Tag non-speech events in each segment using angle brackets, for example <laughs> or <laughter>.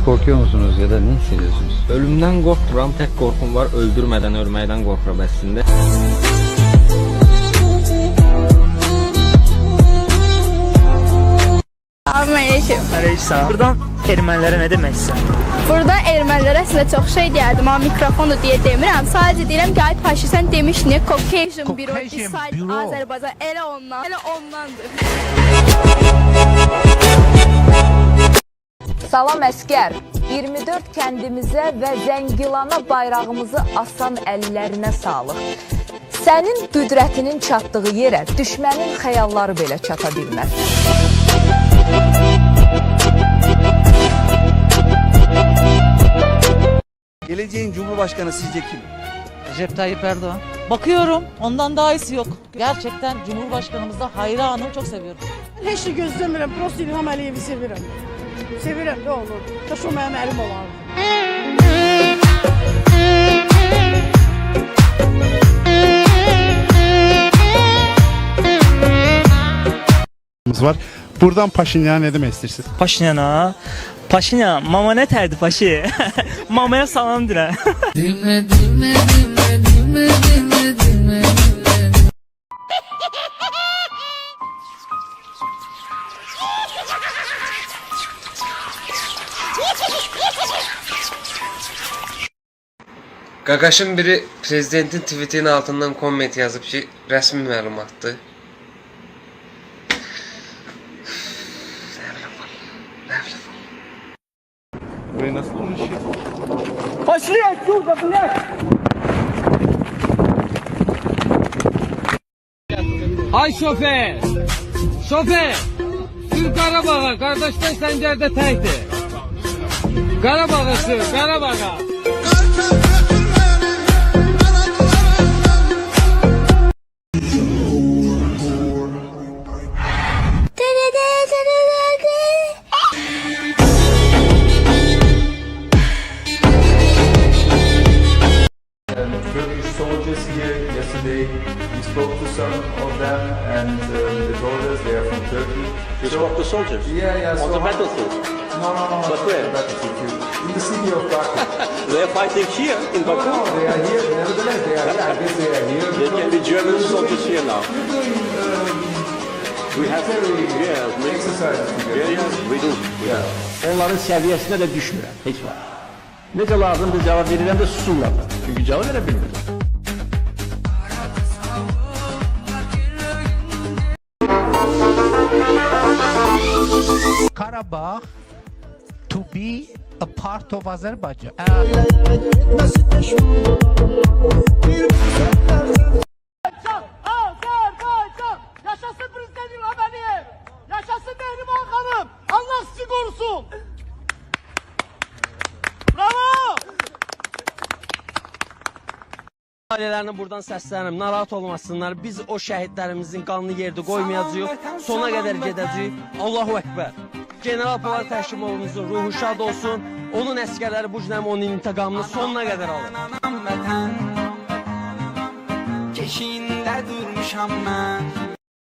Hiç korkuyor musunuz ya da ne hissediyorsunuz? Ölümdən qorxmuram, tək qorxum var öldürmədən ölməkdən qorxuram əslində. Aleyküm. Əleyhissalam. Buradan ermənilərə nə demək istəyirsən? Burada ermənilərə əslində çox şey deyərdim, amma mikrofonu deyə demirəm. Sadəcə deyirəm ki, ay Paşa sən demişdin, ya, Caucasian Bureau Caucasian Decide. Azərbaycan elə ondan, elə ondandır. Salam əskər. 24 kəndimizə və Zəngilana bayrağımızı asan əllərinə sağlıq. Sənin qüdrətinin çatdığı yerə düşmənin xəyalları belə çata bilməz. Geleceğin Cumhurbaşkanı sizce kim? Recep Tayyip Erdoğan. Bakıyorum ondan daha iyisi yok. Gerçekten Cumhurbaşkanımızda hayranım çok seviyorum. Heç nə gözləmirəm, prosta İlham Əliyevi sevirəm. Sevirəm də onu. Kaş o mənim əlim olardı. var. Buradan Paşinyan'a ne demek istirsiniz? Paşinyana. Paşinyan, mama nə tərdi paşi? <laughs> Mamaya salam deyirəm. Qaqaşın biri prezidentin tweetinin altından komment yazıb ki, rəsmi məlumatdır. Ay şoför! Şoför! Sür Qarabağa, qardaşlar səncərdə təkdir. Qarabağa sür, Qarabağa. Soldiers here yesterday. We spoke to some of them, and um, they told us they are from Turkey. You spoke to soldiers Yeah, yeah. on so the battlefield. No, no, no. But where? the battlefield. In the city of Baku. <laughs> They are fighting here in no, Baku. no, they are here. Nevertheless, they are here. I guess they are here. There can be German soldiers here now. Doing um, We have military yeah, together. yeah, yeah, we do. Onların səviyyəsinə də düşmürəm, heç vaxt. Necə lazımdır cavab verirəm də susurlar. Çünki cavab verə bilmirəm. Karabağ to be a part of Azerbaijan. Azərbaycan! Yaşasın prezident İlham Əliyev! Yaşasın Mehriban xanım! Allah sizi qorusun! Bravo! Ailələrini buradan səslənirəm, narahat olmasınlar. Biz o şəhidlərimizin qanını yerdə qoymayacağıq. Sona qədər gedəcəyik. Allahu Əkbər. General Polad Təşkimovumuzun ruhu şad olsun. Onun əskərləri bu cünəm onun intiqamını sonuna qədər alır.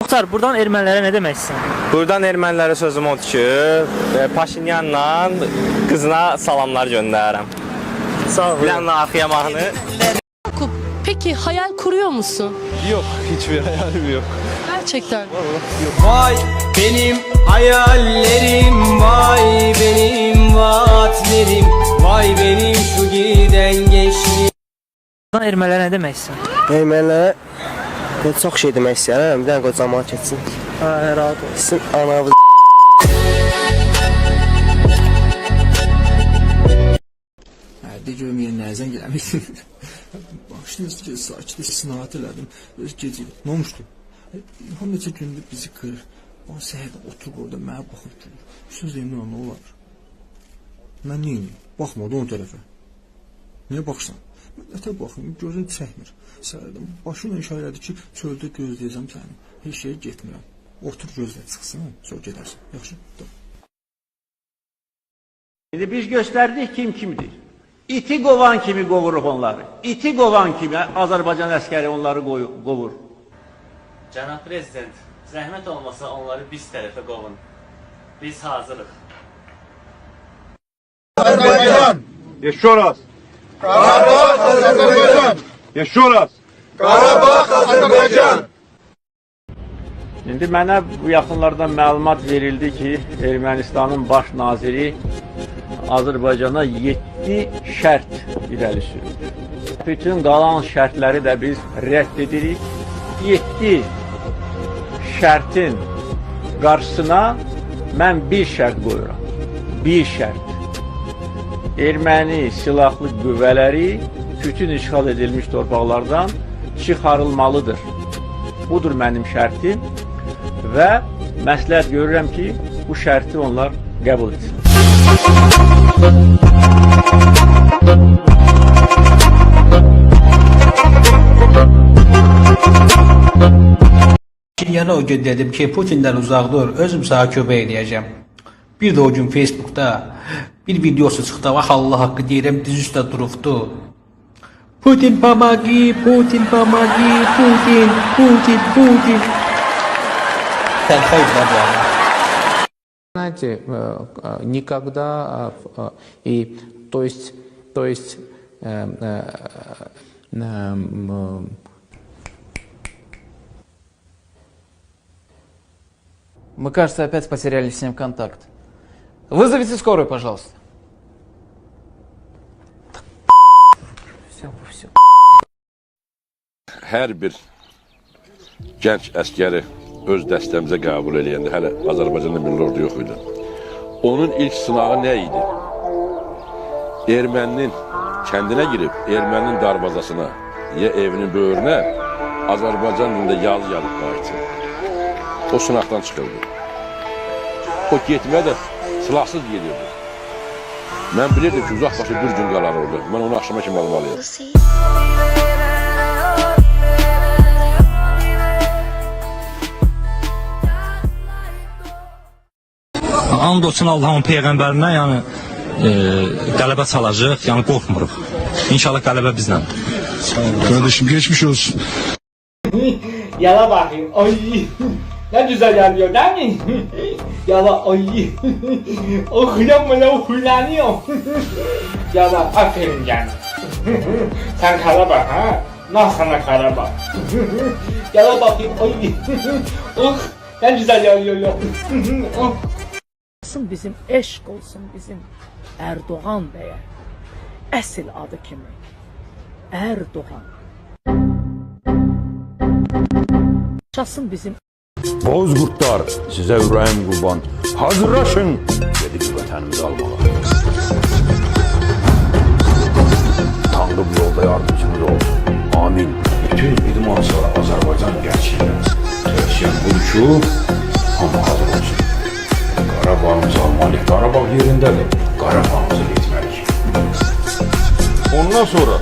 Muxtar, buradan ermənilərə nə demək istəyirsən? Buradan ermənilərə sözüm odur ki, e, Paşinyanla qızına salamlar göndərirəm. Sağ ol. Bilen nafiye mahnı. Peki hayal kuruyor musun? Yok, hiçbir hayalim yok. Gerçekten. Vay benim hayallerim, vay benim vaatlerim, vay benim şu giden gençliğim. Ermənilərə nə demək istəyirsən? Ermənilərə çox şey demək istəyirəm. Bir qoy cəmaət keçsin. Hə, rahat ol. Sizin anavız De görüm yenə Başlayırız ki, sakit istinat elədim. Gecə. Nə olmuşdu? İlham neçə gündür bizi qırır. O səhərdə oturub orada mənə baxıb gülür. Söz ol, nə olar? Mən neyim? Baxmadı onun tərəfə. Niyə baxsan? Mən ətə baxım, gözüm çəkmir. Səhərdən başımla işarə elədi ki, çöldə gözləyəcəm səni. Heç şeyə getmirəm. Otur gözlə çıxsın, sonra gedərsən. Yaxşı? Tamam. İndi biz göstərdik kim kimdir. İti qovan kimi qovuruq onları. İti qovan kimi Azərbaycan əskəri onları qoyu- qovur. Cənab prezident, zəhmət olmasa onları biz tərəfə qovun. Biz hazırıq. Еще раз. Карабах, Азерbaycan. Еще раз. Карабах, Azerbaycan. İndi mənə bu yaxınlarda məlumat verildi ki, Ermənistanın baş naziri Azərbaycana 7 şərt irəli sürdü. Bütün qalan şərtləri də biz rədd edirik. 7 şərtin qarşısına mən bir şərt qoyuram. Bir şərt. Erməni silahlı qüvvələri bütün işğal edilmiş torpaqlardan çıxarılmalıdır. Budur mənim şərtim və məsləhət görürəm ki, bu şərti onlar qəbul etsin. Yana o gün dedim ki Putin'den uzak dur, özüm sana köbe eləyəcəm. Bir də o gün Facebookda bir videosu çıxdı, bax Allah haqqı deyirəm, diz üstə durubdu. Putin pamagi, Putin pamagi, Putin, Putin, Putin. Tənxə izlə. Знаете, э, э, никогда э, э, и то есть, то есть э, э, э, Мы, кажется, опять потеряли с ним контакт. Вызовите скорую, пожалуйста. Все, все. Hər bir əskəri öz dəstəmizə qəbul edəndə hələ Azərbaycanda milli ordu yox idi. Onun ilk sınağı nə idi? Erməninin kəndinə girib, erməninin darvazasına ya evinin böyrünə Azərbaycan dilində yazı yazıb qayıtsın. O sınaqdan çıxırdı. O getməyə silahsız gedirdi. Mən bilirdim ki, uzaq başı bir gün qalar orada. Mən onu axşama kimi almalıyam. And olsun Allahın peyğəmbərinə, yəni e, qələbə çalacaq, yəni qorxmuruq. İnşallah qələbə bizlə. Kardeşim geçmiş olsun. <laughs> Yala bakayım. Ay. Ne güzel yanıyor değil mi? <laughs> Yala ay. o hılamla hırlanıyor. Yala aferin canım. <laughs> Sen kara bak ha. Nah sana kara bak. Yala bakayım ay. oh ne güzel yanıyor ya. oh. Bizim eşq olsun bizim Erdoğan bəyə. Əsl adı kimi. Erdoğan. Yaşasın bizim Bozkurtlar size ürəyim qurban. Hazırlaşın. Dedik vətənimizi almağa. Tanrı bu yolda yardımcımız olsun. Amin. Bütün idmançılar Azərbaycan gerçeğine yaşayan bu üçü almalıyıq. Qarabağ yerindədir. Qarabağımızı etməliyik. Ondan sonra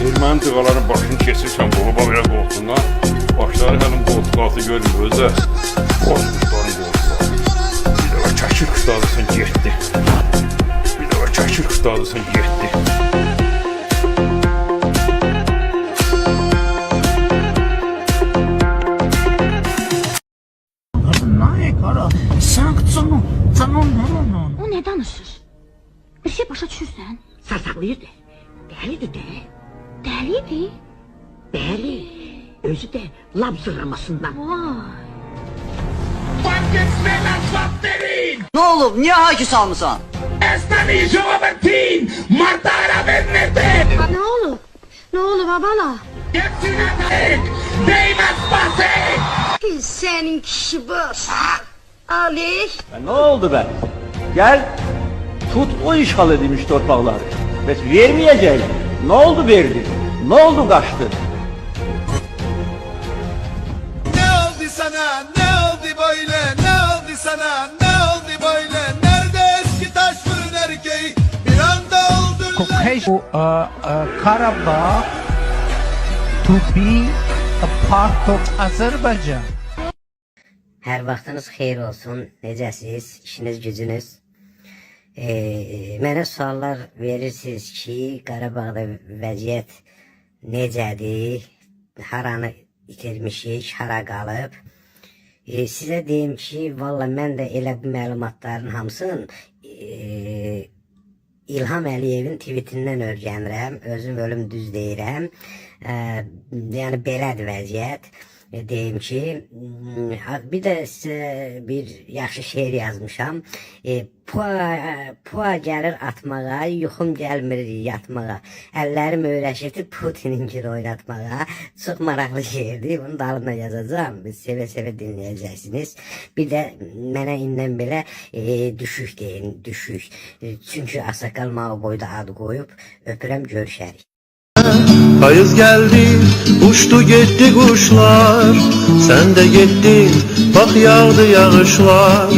erməni dıqaların başını kesirsən qoluba belə qoltuğundan başları həlim qoltuq altı görmür özə. Bozkurtların qoltuqları. Bir dəfə çəkir qıstadırsan getdi. Bir dəfə çəkir qıstadırsan getdi. O ne danışır? Bir şey başa düşürsən? Sarsaqlayırdı. Dəlidir də. Dəlidir? Bəli. Özü də lab zırramasından. Vay. Nə olub? Niyə haki salmısan? Ne olur? Ne olur babala? Senin kişi boş. Ali. Ya ne oldu ben? Gel tut o işgal edilmiş torpakları. Ve vermeyeceğim. Ne oldu verdi? Ne oldu kaçtı? Ne oldu sana? Ne oldu böyle? Ne oldu sana? Ne oldu böyle? Nerede eski taş fırın erkeği? Bir anda oldun Karabağ to be a part of Azerbaijan. Hər vaxtınız xeyir olsun. Necəsiz? İşiniz, gücünüz? E, mənə suallar verirsiniz ki, Qarabağda vəziyyət necədir? Haranı itirmişik, hara qalıb? E, sizə deyim ki, valla mən də elə bu məlumatların hamısını e, İlham Əliyevin tweetindən öyrənirəm. Özüm ölüm düz deyirəm. Ə, yəni belədir vəziyyət. Deyim ki, mm, ha- bir də sizə bir yaxşı şeir yazmışam. E, pua, pua gəlir atmağa, yuxum gəlmir yatmağa. Əllərim öyrəşirdi Putininkini oynatmağa. Çox maraqlı şeirdir. Bunu dalına yazacağam. Sevə-sevə dinləyəcəksiniz. Bir də mənə indən belə e, düşük deyin, düşük. E, çünki Asakal Mao boyda ad qoyub. Öpürəm, görüşərik. Payız geldi, uçtu gitti kuşlar. Sen de gittin, bak yağdı yağışlar